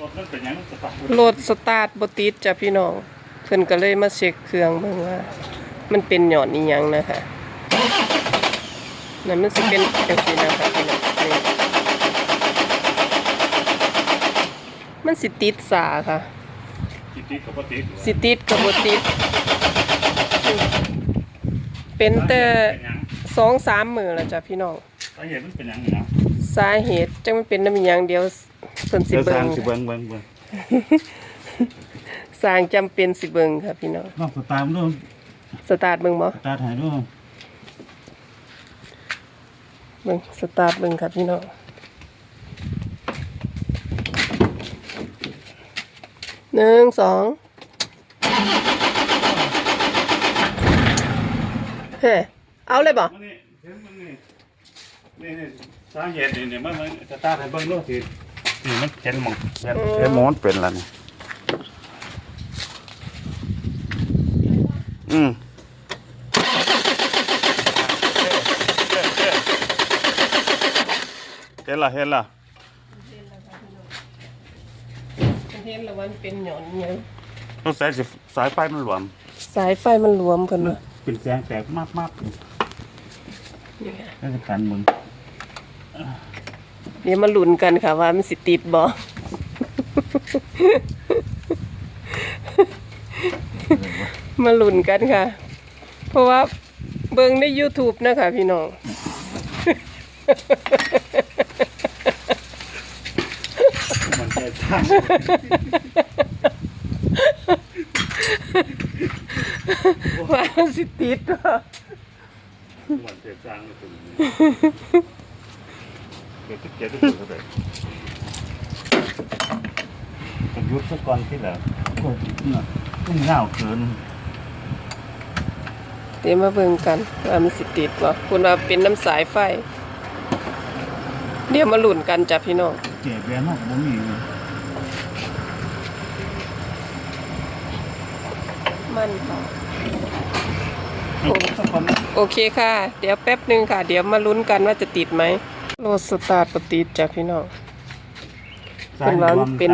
รถมันเป็นหยังสตาร์ทรถสตาร์ทบ่ติดจ้ะพี่น้องเพิ่นก็เลยมาเช็คเครื่องเบิ่งว่า มันเป็นหย่อนอีหยังนะคะนั่นมันสิเป็นจังซี่นะคะพี่น้องนี่มันสิติดสาค่ะ ติดติดกับบ่ติดสิติดกับบ่ติด เป็นแต่เป็นหยังสองสามมื้อแล้วจ้ะพี่น้องสาเหตุมันเป็นหยังนี่นะสาเหตุจังมันเป็นน้ำอิหยังเดียว เพิ่นสิเดี๋ยวเบิ่ทางงสิเบิ่งเบิ่งเบิ่งสร้างจำเป็นสิเบิ่งค่ะพี่น้องลองสตาร์ทดูสตาร์ทเบิ่งบ่สตาร์ทให้ดูเบิ่งสตาร์ทเบิ่งค่ะพี่น้องหนึ่งสองเฮ้เอาเลยบ่มันนี่เห็นมันนี่นี่นี่สาเหตุนี่นี่มันมันสตาร์ทให้เบิ่งดูสิ นี่มันเห็นหมองเห็นเห็นหมองมันเป็นแล้วนี่อืมเห็นละเห็นละเห็นแล้วมันเป็นหย่อนหยังต้องสายสิสายไฟมันหลวม สายไฟมันรวมเพิ่นว่าเป็นแสงแตกมากมากนี่ค่ะราชการมึงเดี๋ยวมาลุ้นกันค่ะว่ามันสิติดบ่มาลุ้นกันค่ะ เพราะว่าเบิ่งใน YouTube นะคะพี่น้องมันจะทางว่ามันสิติดบ่มันจะทางตรงนี้ เกิดเกิดขึ้นเท่าไหร่ต้องยุบซะก่อนที่แล้วก็น่ะต้องเงาเกินเดี๋ยวมาเบิ่งกันว่ามันสิติดบ่คุณว่าเป็นน้ำสายไฟ เดี๋ยวมาลุ้นกันจ้ะพี่น้องเจ็บแย่มากบ่มีเลยมันค่ะยุบซะก่อนนะโอเคค่ะ เดี๋ยวแป๊บหนึ่งค่ะ เดี๋ยวมาลุ้นกันว่าจะติดไหมโรถสตาร์ทปติดจ้ะพี่น้องสายรวมเป็น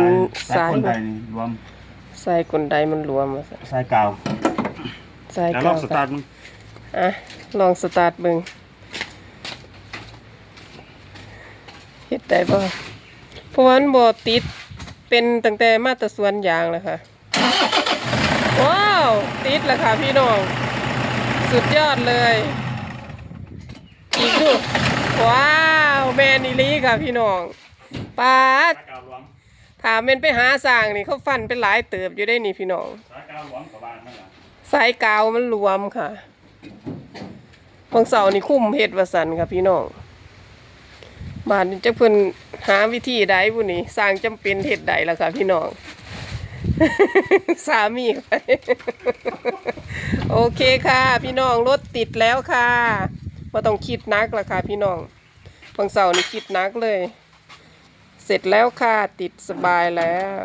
สายสายคนใดนี่รวมสายกลไดมันรวมอะสายกาวสายแล้วลเก่าองสตาร์ทมึงอะลองสตาร์ทเบิ่งเฮ็ดได้บ่เพราะว่ามันบ่ติดเป็นตั้งแต่มาแตรสวนยางแล้วค่ะ ว้าว ติดแล้วค่ะพี่น้อง สุดยอดเลย อีกดูว้าว แม นอีหลีค่ะพี่น้องปาดสายกาวรวมถามเป็นไปหาสร้างนี่เขาฟันเป็นหลายเติบอยู่ได้นี่พี่น้องสายกาวรวมกับบ้านนั่นแหละสายกาวมันรวมค่ะบางเสาร์นี่คุ้มเฮ็ดว่าสันค่ะพี่น้องบ้านนี้จะเพิ่นหาวิธีใดบุนี่สร้างจำเป็นเฮ็ดใดล่ะค่ะพี่น้อง สามีค่ะโอเคค่ะ พี่น้องรถติดแล้วค่ะบ่ต้องคิดหนักละค่ะพี่น้อง บางเสาร์นี่คิดนักเลย เสร็จแล้วค่ะ ติดสบายแล้ว